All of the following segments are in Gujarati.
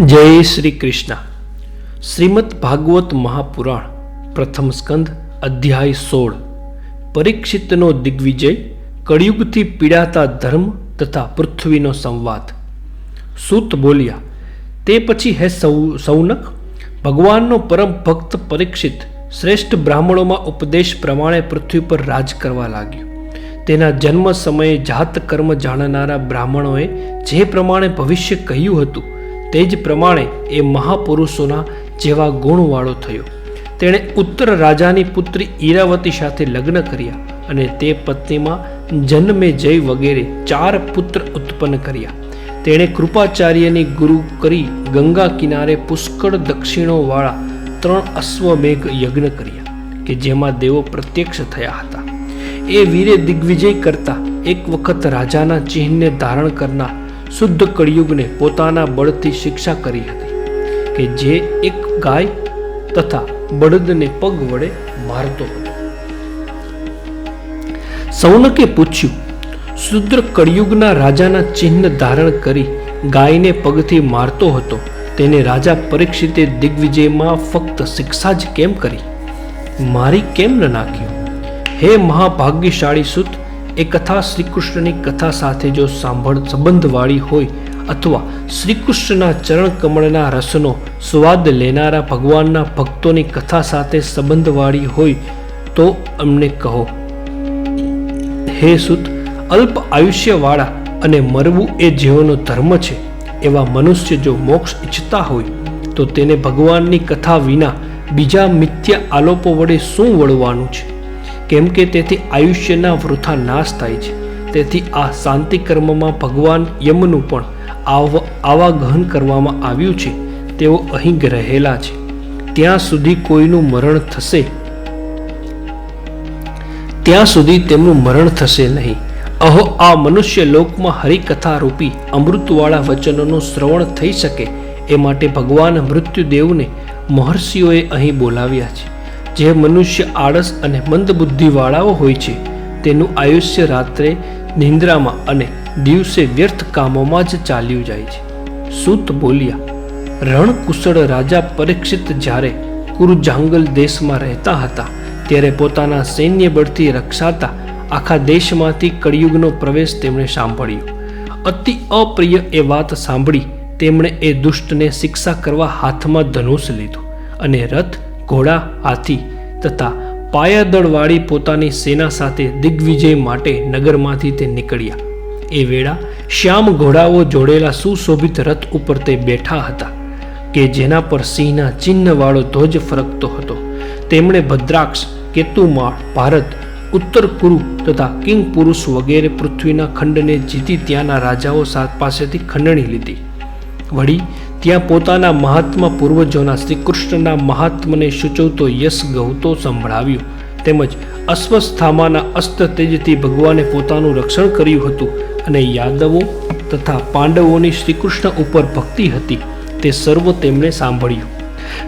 જય શ્રી કૃષ્ણ. શ્રીમદ ભાગવત મહાપુરાણ પ્રથમ સ્કંદ, અધ્યાય સોળ. પરીક્ષિતનો દિગ્વિજય, કળિયુગથી પીડાતા ધર્મ તથા પૃથ્વીનો સંવાદ. સૂત બોલ્યા, તે પછી હે સૌ, સૌનક, ભગવાનનો પરમ ભક્ત પરીક્ષિત શ્રેષ્ઠ બ્રાહ્મણોમાં ઉપદેશ પ્રમાણે પૃથ્વી પર રાજ કરવા લાગ્યો. તેના જન્મ સમયે જાત કર્મ જાણનારા બ્રાહ્મણોએ જે પ્રમાણે ભવિષ્ય કહ્યું હતું તે જ પ્રમાણે એ મહાપુરુષોના જેવા ગુણવાળો થયો. તેણે ઉત્તર રાજાની પુત્રી ઈરાવતી સાથે લગ્ન કર્યા અને તે પત્નીમાં જન્મે જય વગેરે ચાર પુત્ર ઉત્પન્ન કર્યા. તેણે કૃપાચાર્યની ગુરુ કરી ગંગા કિનારે પુષ્કળ દક્ષિણોવાળા ત્રણ અશ્વમેઘ યજ્ઞ કર્યા, કે જેમાં દેવો પ્રત્યક્ષ થયા હતા. એ વીરે દિગ્વિજય કરતા એક વખત રાજાના ચિહ્નને ધારણ કરનાર શુદ્ધ કળિયુગને પોતાના બળથી શિક્ષા કરી હતી કે જે એક ગાય તથા બળદને પગ વડે મારતો હતો. સૌનકે પૂછ્યું, શુદ્ર કળિયુગના રાજાના ચિહ્ન ધારણ કરી ગાયને પગથી મારતો હતો, તેને રાજા પરીક્ષિતે દિગ્વિજયમાં ફક્ત શિક્ષા જ કેમ કરી? મારી કેમ ન નાખ્યું? હે મહાભાગ્યશાળી સુત એ કથા શ્રીકૃષ્ણની કથા સાથે જો સાંભળ સંબંધવાળી હોય અથવા શ્રીકૃષ્ણના ચરણ કમળના રસનો સ્વાદ લેનારા ભગવાનના ભક્તોની કથા સાથે સંબંધવાળી હોય તો અમને કહો. હે સુત, અલ્પ આયુષ્યવાળા અને મરવું એ જેઓનો ધર્મ છે. એવા મનુષ્ય જો મોક્ષ ઈચ્છતા હોય તો તેને ભગવાનની કથા વિના બીજા મિથ્યા આલોપો વડે શું વળવાનું છે? કેમ કે તેથી આયુષ્યના વૃથા નાશ થાય છે. તેથી આ શાંતિ કર્મમાં ભગવાન યમનું પણ આવ, આવાગહન કરવામાં આવ્યું છે. તેઓ અહીં રહેલા છે. ત્યાં સુધી કોઈનું મરણ થશે. ત્યાં સુધી તેમનું મરણ થશે નહીં. અહો, આ મનુષ્ય લોકમાં હરિકથા રૂપી અમૃતવાળા વચનોનું શ્રવણ થઈ શકે એ માટે ભગવાન મૃત્યુદેવને મહર્ષિઓએ અહીં બોલાવ્યા છે. જે મનુષ્ય આળસ અને મંદબુદ્ધિવાળાઓ હોય છે, તેનું આયુષ્ય રાત્રે, નિંદ્રામાં અને દિવસે વ્યર્થ કામોમાં જ ચાલ્યું જાય છે. સૂત બોલ્યા, રણકુશળ રાજા પરીક્ષિત જ્યારે કુરુજાંગલ દેશમાં રહેતા હતા, ત્યારે પોતાના સૈન્ય બળથી રક્ષાતા આખા દેશમાંથી કળિયુગનો પ્રવેશ તેમણે સાંભળ્યો. અતિ અપ્રિય એ વાત સાંભળી તેમણે એ દુષ્ટને શિક્ષા કરવા હાથમાં ધનુષ લીધું અને રથ ઘોડા, હાથી તથા પાયાદળવાળી પોતાની સેના સાથે દિગ્વિજય માટે નગરમાંથી તે નીકળ્યા. એ વેળા શ્યામ ઘોડાઓ જોડેલા સુશોભિત રથ ઉપર તે બેઠા હતા, કે જેના પર સિંહના ચિહ્નવાળો ધ્વજ ફરકતો હતો. તેમણે ભદ્રાક્ષ, કેતુમાળ, ભારત, ઉત્તર કુરુ તથા કિંગ પુરુષ વગેરે પૃથ્વીના ખંડને જીતી ત્યાંના રાજાઓ પાસેથી ખંડણી લીધી. વળી ત્યાં પોતાના મહાત્મા પૂર્વજોના શ્રીકૃષ્ણના મહાત્મને સૂચવતો યશ ગૌતો સંભળાવ્યો. તેમજ અશ્વસ્થામાના અસ્ત્ર તેજથી ભગવાને પોતાનું રક્ષણ કર્યું હતું અને યાદવો તથા પાંડવોની શ્રીકૃષ્ણ ઉપર ભક્તિ હતી. તે સર્વ તેમણે સાંભળ્યું.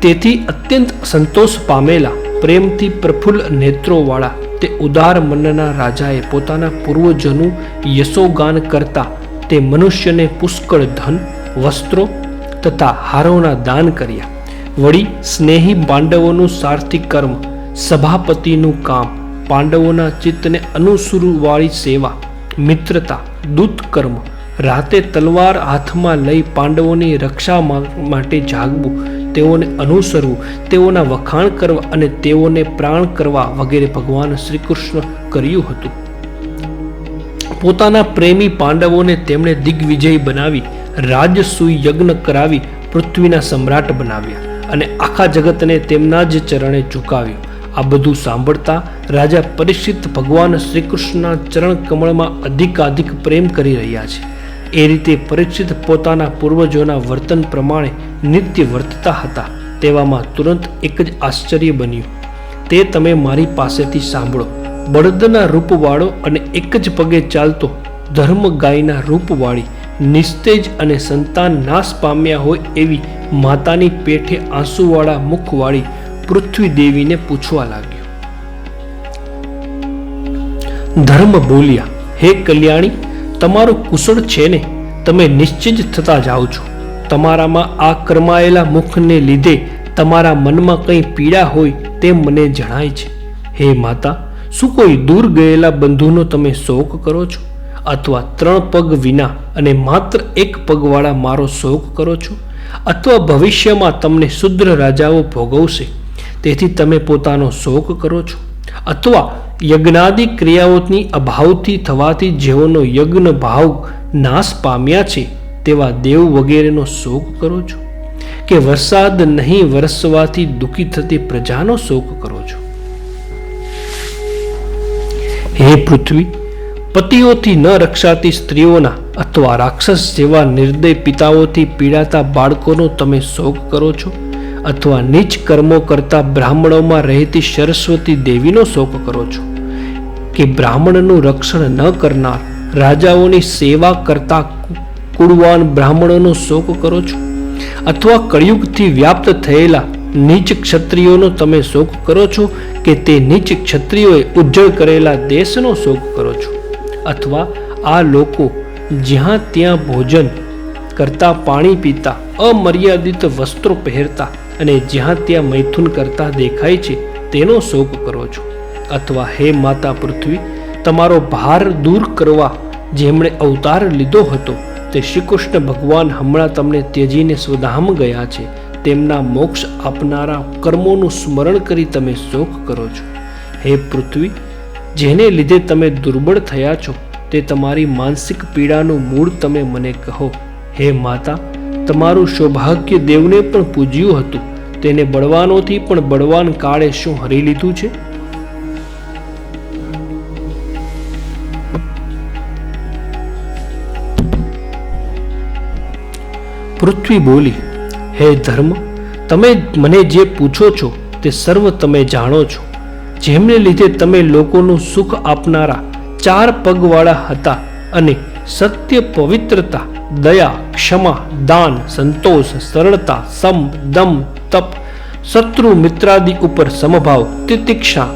તેથી અત્યંત સંતોષ પામેલા, પ્રેમથી પ્રફુલ્લ નેત્રોવાળા, તે ઉદાર મનના રાજાએ પોતાના પૂર્વજોનું યશોગાન કરતા, તે મનુષ્યને પુષ્કળ ધન, વસ્ત્રો તથા હારોના દાન કર્યા. વળી સ્નેહી પાંડવોનું સાર્થિક કર્મ, સભાપતિનું કામ, પાંડવોના ચિત્તને અનુસરુવાળી સેવા, મિત્રતા દૂત કર્મ રાતે તલવાર હાથમાં લઈ પાંડવોની રક્ષા માટે જાગવું, તેઓને અનુસરવું, તેઓના વખાણ કરવા અને તેઓને પ્રાણ કરવા વગેરે ભગવાન શ્રી કૃષ્ણ કર્યું હતું. પોતાના પ્રેમી પાંડવોને તેમણે દિગ્વિજય બનાવી રાજસૂય યજ્ઞ કરાવી, પૃથ્વીના સમ્રાટ બનાવ્યા અને આખા જગતને તેમના જ ચરણે ઝુકાવ્યું આ બધું સાંભળતા રાજા પરીક્ષિત ભગવાન શ્રીકૃષ્ણના ચરણ કમળમાં અધિકાધિક પ્રેમ કરી રહ્યા છે. એ રીતે પરિચિત પોતાના પૂર્વજોના વર્તન પ્રમાણે નિત્ય વર્તતા હતા. તેવામાં તુરંત એક જ આશ્ચર્ય બન્યું. તે તમે મારી પાસેથી સાંભળો. બળદના રૂપવાળો અને એક જ પગે ચાલતો ધર્મ ગાયના રૂપવાળી નિસ્તેજ અને સંતાન નાશ પામ્યા હોય એવી માતાની પેઠે આંસુવાળા મુખવાળી પૃથ્વી દેવીને પૂછવા લાગ્યો. ધર્મ બોલ્યા, હે કલ્યાણી, તમારું કુશળ છે ને? તમે નિશ્ચિત થતા જાઓ છો. તમારામાં આ કરમાયેલા મુખને લીધે તમારા મનમાં કંઈ પીડા હોય તેમ મને જણાય છે. હે માતા શું કોઈ દૂર ગયેલા બંધુનો તમે શોક કરો છો? અથવા ત્રણ પગ વિના અને માત્ર એક પગવાળા મારો શોક કરો છો? અથવા ભવિષ્યમાં તમને શુદ્ર રાજાઓ ભોગવશે, તેથી તમે પોતાનો શોક કરો છો? અથવા યજ્ઞાદિ ક્રિયાઓની અભાવથી થવાથી જેઓનો યજ્ઞ ભાવ નાશ પામ્યા છે, તેવા દેવ વગેરેનો શોક કરો છો? કે વરસાદ નહીં વરસવાથી દુઃખી થતી પ્રજાનો શોક કરો છો? હે પૃથ્વી, પતિઓથી ન રક્ષાતી સ્ત્રીઓના અથવા રાક્ષસ જેવા નિર્દય પિતાઓથી પીડાતા બાળકોનો તમે શોક કરો છો? અથવા નીચ કર્મો કરતા બ્રાહ્મણોમાં રહેતી સરસ્વતી દેવીનો શોક કરો છો? કે બ્રાહ્મણનું રક્ષણ ન કરનાર રાજાઓની સેવા કરતા કુળવાન બ્રાહ્મણોનો શોક કરો છો? અથવા કળિયુગથી વ્યાપ્ત થયેલા નીચ ક્ષત્રિયોનો તમે શોક કરો છો? કે તે નીચ ક્ષત્રિયોએ ઉજ્જળ કરેલા દેશનો શોક કરો છો. અથવા આ લોકો જ્યાં ત્યાં ભોજન કરતા, પાણી પીતા, અમર્યાદિત વસ્ત્રો પહેરતા અને જ્યાં ત્યાં મૈથુન કરતા દેખાય છે, તેનો શોક કરો છો. અથવા હે માતા પૃથ્વી, તમારો ભાર દૂર કરવા જેમણે અવતાર લીધો હતો, તે શ્રી કૃષ્ણ ભગવાન હમણાં તમને ત્યજીને સ્વધામ ગયા છે. તેમના મોક્ષ આપનારા કર્મોનું સ્મરણ કરી તમે શોક કરો છો. હે પૃથ્વી, જેને લીધે તમે દુર્બળ થયા છો, તે તમારી માનસિક પીડાનું મૂળ તમે મને કહો. હે માતા, તમારું સૌભાગ્ય દેવને પણ પૂજ્યું હતું. તેને બળવાનોથી પણ બળવાન કાળે શું હરી લીધું છે? પૃથ્વી બોલી હે ધર્મ, તમે મને જે પૂછો છો તે સર્વ તમે જાણો છો. જેમને લીધે તમે લોકોનું સુખ આપનારા ચાર પગવાળા હતા અને સત્ય, પવિત્રતા, દયા, ક્ષમા, દાન, સંતોષ, સરળતા સમ દમ, તપ, શત્રુ, મિત્રાદિ ઉપર સમભાવ, તિતિક્ષા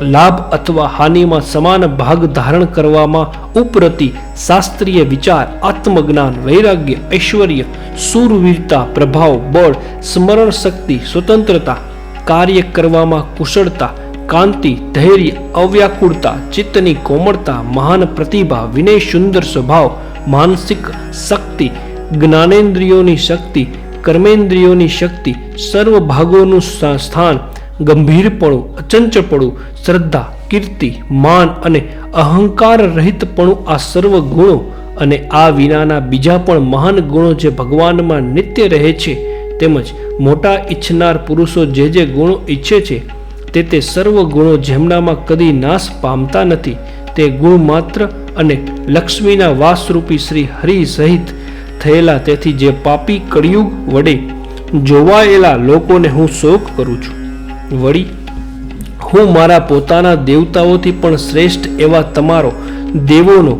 લાભ અથવા હાનિમાં સમાન ભાગ ધારણ કરવામાં ઉપરતી શાસ્ત્રીય વિચાર, આત્મજ્ઞાન, વૈરાગ્ય, ઐશ્વર્ય, સુરવીરતા, પ્રભાવ, બળ, સ્મરણ શક્તિ, સ્વતંત્રતા, કાર્ય કરવામાં કુશળતા, કાંતિ, ધૈર્ય, અવ્યાકુળતા, ચિત્તની કોમળતા, મહાન પ્રતિભા, વિનય સુંદર સ્વભાવ, માનસિક શક્તિ, જ્ઞાનેન્દ્રિયોની શક્તિ, કર્મેન્દ્રિયોની શક્તિ, સર્વ ભાગોનું સ્થાન ગંભીરપણું, અચંચળપણું, શ્રદ્ધા, કીર્તિ, માન અને અહંકાર રહિતપણું આ સર્વ ગુણો અને આ વિનાના બીજા પણ મહાન ગુણો જે ભગવાનમાં નિત્ય રહે છે, તેમજ મોટા ઈચ્છનાર પુરુષો જે જે ગુણો ઈચ્છે છે, તે તે સર્વ ગુણો જેમનામાં કદી નાશ પામતા નથી, તે ગુણ માત્ર અને લક્ષ્મીના વાસરૂપી શ્રી હરિ સહિત થયેલા તેથી જે પાપી કળિયુગ વડે જોવાયેલા લોકોને હું શોક કરું છું. વળી, હું મારા પોતાના દેવતાઓથી પણ શ્રેષ્ઠ એવા તમારો, દેવોનો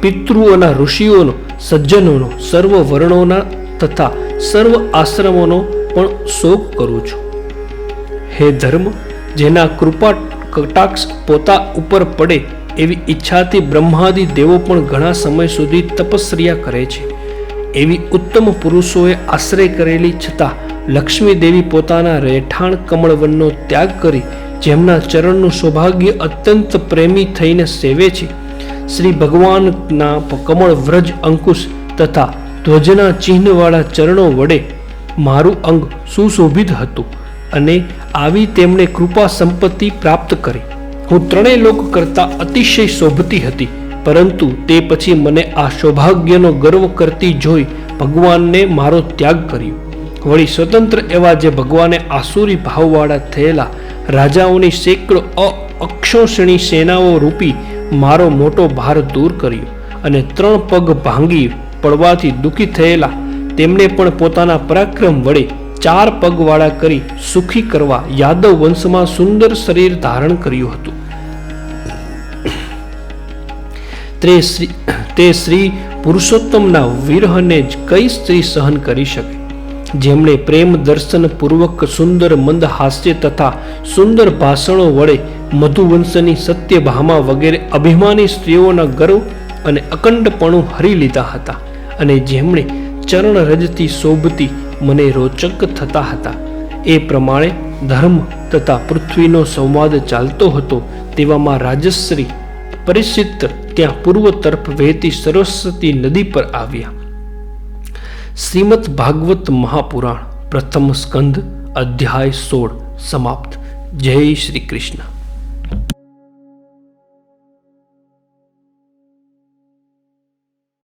પિતૃઓના ઋષિઓનો, સજ્જનોનો, સર્વ વર્ણોના તથા સર્વ આશ્રમોનો પણ શોક કરું છું. હે ધર્મ, જેના કૃપા કટાક્ષ પોતા ઉપર પડે એવી ઈચ્છાથી બ્રહ્માદિ દેવો પણ ઘણા સમય સુધી તપસ્યા કરે છે. એવી ઉત્તમ પુરુષોએ આશ્રય કરેલી છતાં લક્ષ્મી દેવી પોતાના રહેઠાણ કમળવનનો ત્યાગ કરી જેમના ચરણનું સૌભાગ્ય અત્યંત પ્રેમી થઈને સેવે છે. શ્રી ભગવાનના કમળ વ્રજ અંકુશ તથા ધ્વજના ચિહ્નવાળા ચરણો વડે મારું અંગ સુશોભિત હતું અને આવી તેમણે કૃપા સંપત્તિ પ્રાપ્ત કરી. હું ત્રણેય લોક કરતાં અતિશય શોભતી હતી. પરંતુ તે પછી મને આ સૌભાગ્યનો ગર્વ કરતી જોઈ ભગવાનને મારો ત્યાગ કર્યો. વળી સ્વતંત્ર એવા જે ભગવાને આસુરી ભાવવાળા થયેલા રાજાઓની સેંકડો અક્ષોષણી સેનાઓ રૂપી મારો મોટો ભાર દૂર કર્યો અને ત્રણ પગ ભાંગી પડવાથી દુઃખી થયેલા તેમણે પણ પોતાના પરાક્રમ વડે ચાર પગવાળા કરી સુખી કરવા યાદવ વંશમાં સુંદર શરીર ધારણ કર્યું હતું. તે શ્રી તે શ્રી પુરુષોત્તમના વિરહને જ કઈ સ્ત્રી સહન કરી શકે? જેમણે પ્રેમ દર્શન પૂર્વક સુંદર મંદ હાસ્ય તથા સુંદર ભાષણો વડે મધુવંશની સત્યભામા વગેરે અભિમાની સ્ત્રીઓના ગર્વ અને અખંડપણું હરી લીધા હતા અને જેમણે ચરણ રજતી શોભતી મને રોચક થતા હતા. એ પ્રમાણે ધર્મ તથા પૃથ્વીનો સંવાદ ચાલતો હતો તેવામાં રાજશ્રી પરિચિત ત્યાં પૂર્વ તરફ વહેતી સરસ્વતી નદી પર આવ્યા. શ્રીમદ ભાગવત મહાપુરાણ પ્રથમ સ્કંદ અધ્યાય સોળ સમાપ્ત. જય શ્રી કૃષ્ણ.